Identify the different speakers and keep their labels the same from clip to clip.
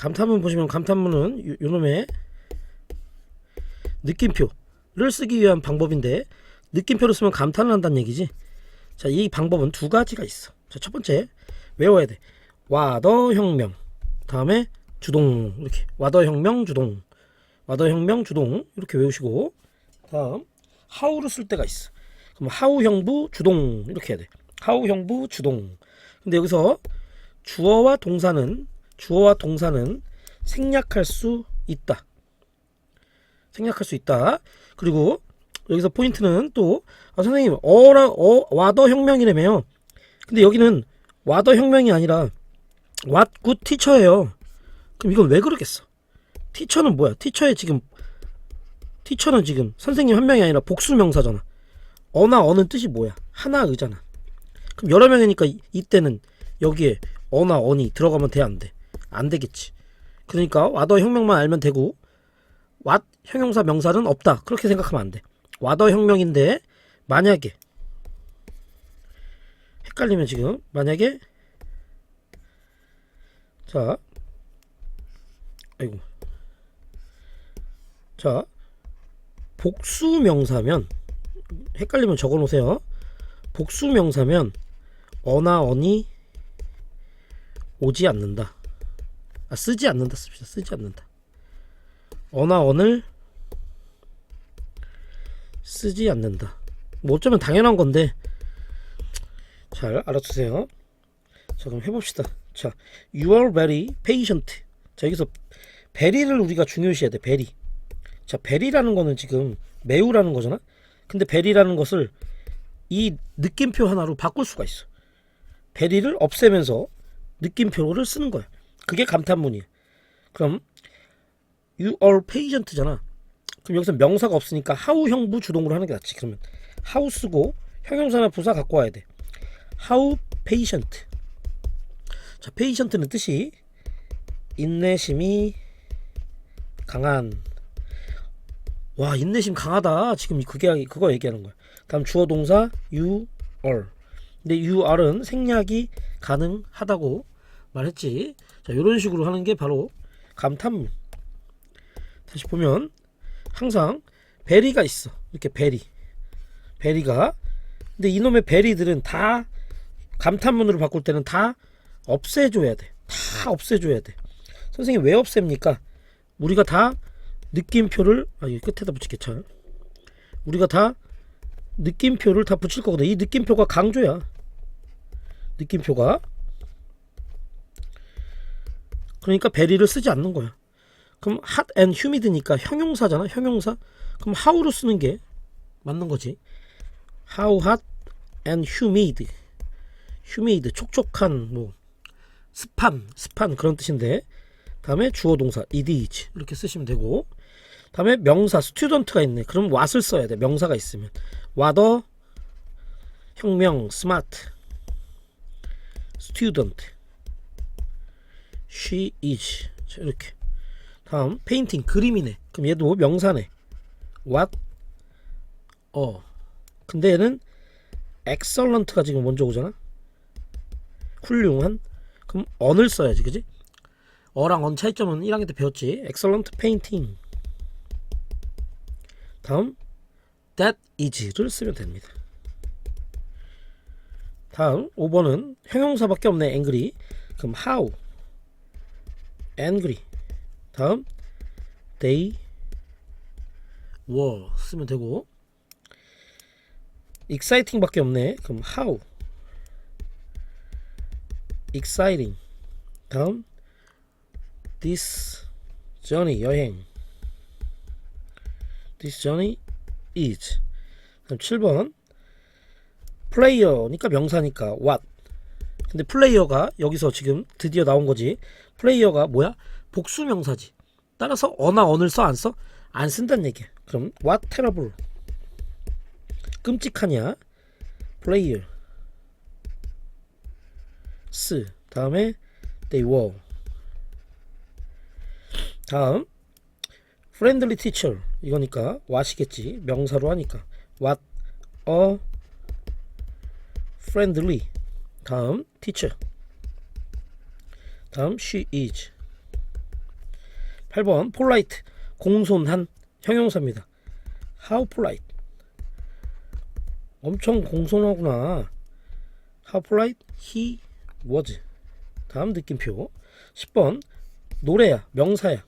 Speaker 1: 감탄문 보시면 감탄문은 요, 요놈의 느낌표를 쓰기 위한 방법인데 느낌표를 쓰면 감탄을 한다는 얘기지. 자, 이 방법은 두 가지가 있어. 자, 첫 번째 외워야 돼. 와더 혁명. 다음에 주동 이렇게 와더 혁명 주동. 와더 혁명 주동 이렇게 외우시고 다음 하우를 쓸 때가 있어. 그럼 하우 형부 주동 이렇게 해야 돼. 하우 형부 주동. 근데 여기서 주어와 동사는 주어와 동사는 생략할 수 있다. 생략할 수 있다. 그리고 여기서 포인트는 또 아, 선생님 어라 어 와더 혁명이라며요. 근데 여기는 와더 혁명이 아니라 good teacher예요. 그럼 이건 왜 그러겠어? 티처는 뭐야? 티처의 지금 티처는 지금 선생님 한 명이 아니라 복수 명사잖아. 어나 어는 뜻이 뭐야? 하나 의잖아. 그럼 여러 명이니까 이- 이때는 여기에 어나 어니 들어가면 돼 안 돼? 안 되겠지. 그러니까 와더 혁명만 알면 되고 왓 형용사 명사는 없다. 그렇게 생각하면 안 돼. 와더 혁명인데 만약에 헷갈리면 지금 만약에 자 아이고 자 복수 명사면 헷갈리면 적어 놓으세요. 복수 명사면 어나 어니 오지 않는다. 아, 쓰지 않는다 씁시다. 쓰지 않는다. 언을 쓰지 않는다. 뭐 어쩌면 당연한 건데 잘 알아두세요. 자 그럼 해봅시다. 자, you are very patient. 자 여기서 very를 우리가 중요시해야 돼. very. 자, very라는 거는 지금 매우라는 거잖아. 근데 very라는 것을 이 느낌표 하나로 바꿀 수가 있어. very를 없애면서 느낌표를 쓰는 거야. 그게 감탄문이야. 그럼 you are patient잖아. 그럼 여기서 명사가 없으니까 how 형부 주동으로 하는 게 낫지. 그러면 how 쓰고 형용사나 부사 갖고 와야 돼. how patient. 자, patient는 뜻이 인내심이 강한. 와, 인내심 강하다. 지금 그게 그거 얘기하는 거야. 다음 주어 동사 you are. 근데 you are은 생략이 가능하다고 말했지. 자, 이런 식으로 하는 게 바로 감탄문. 다시 보면 항상 베리가 있어. 이렇게 베리. 베리가. 근데 이놈의 베리들은 다 감탄문으로 바꿀 때는 다 없애줘야 돼. 다 없애줘야 돼. 선생님 왜 없앱니까? 우리가 다 느낌표를 아 여기 끝에다 붙이겠죠. 우리가 다 느낌표를 다 붙일 거거든. 이 느낌표가 강조야. 느낌표가. 그러니까 베리를 쓰지 않는 거야. 그럼 hot and humid니까 형용사잖아. 형용사. 그럼 how로 쓰는 게 맞는 거지. how hot and humid. humid 촉촉한 뭐 습한 습한 그런 뜻인데 다음에 주어 동사 ed is 이렇게 쓰시면 되고 다음에 명사 student가 있네. 그럼 what을 써야 돼. 명사가 있으면 와더 혁명 스마트 student she is. 자, 이렇게. 다음 페인팅 그림이네. 그럼 얘도 명사네. What? 어. 근데 얘는 excellent가 지금 먼저 오잖아? 훌륭한? 그럼 on을 써야지 그지? 어랑 on 차이점은 1학년 때 배웠지. Excellent painting. 다음 that is를 쓰면 됩니다. 다음 5번은 형용사밖에 없네 angry 그럼 how angry 다음 they were 쓰면 되고 exciting 밖에 없네 그럼 how exciting 다음 this journey 여행 this journey is 그럼 7번 플레이어니까 명사니까 what 근데 플레이어가 여기서 지금 드디어 나온 거지. 플레이어가 뭐야? 복수 명사지. 따라서 어나 언을 써 안 써? 안 쓴다는 얘기야. 그럼 what terrible. 끔찍하냐? 플레이어 스 다음에 they were. 다음. friendly teacher. 이거니까 what이겠지. 명사로 하니까. what a friendly 다음 teacher. 다음 she is. 8번 polite. 공손한 형용사입니다. how polite? 엄청 공손하구나. how polite? he was. 다음 느낌표. 10번 노래야 명사야.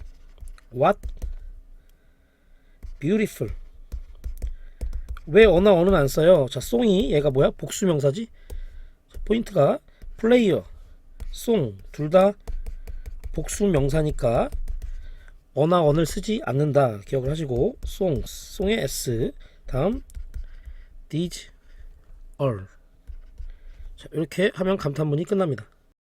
Speaker 1: what? beautiful. 왜 어나 어는 안 써요? 자 송이 얘가 뭐야? 복수 명사지? 자, 포인트가 플레이어 송 둘 다 복수 명사니까 어나 언을 쓰지 않는다. 기억을 하시고 송 송의 s 다음 these all 자 이렇게 하면 감탄문이 끝납니다